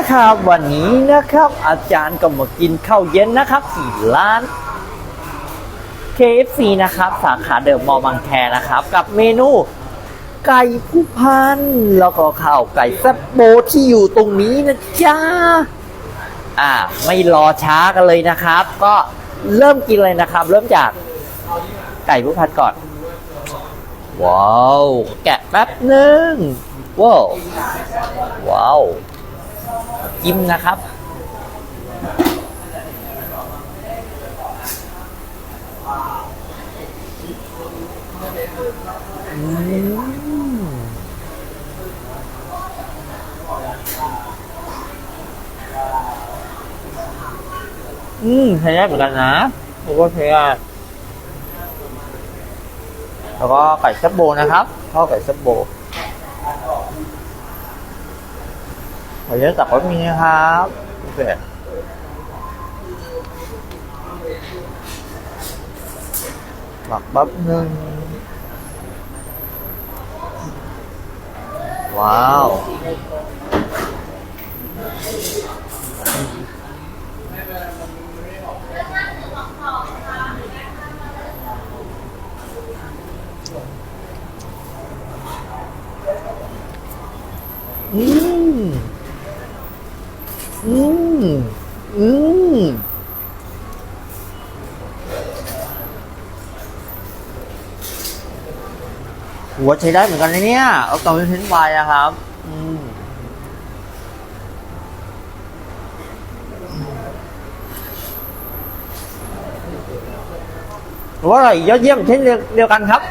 นะครับ วันนี้นะครับ อาจารย์ก็มากินข้าวเย็นนะครับที่ร้าน KFC นะครับ สาขาเดิมมอบางแคนะครับ กับเมนูไก่ผู้พันแล้วก็ข้าวไก่แซ่บโบที่อยู่ตรงนี้นะจ๊ะอ่า ไม่รอช้ากันเลยนะครับ ก็เริ่มกินเลยนะครับ เริ่มจากไก่ผู้พันก่อน ว้าว แกะแป๊บหนึ่งว้าวว้าว จิ้มนะครับ อืมใช้ได้เหมือนกันนะผมก็ใช้ได้แล้วก็ไก่ซับโบนะครับข้าวไก่ซับโบ ขอเยอะตักไว้มีนะครับโอเคหมักแป๊บหนึ่งว้าวอืม อืมอืมหัวใช้ได้เหมือนกันนะเนี่ย เอากลับไปเพ้นไวนะครับ อืมหรือว่าอร่อยยอดเยี่ยมเช่นเดียวกันครับ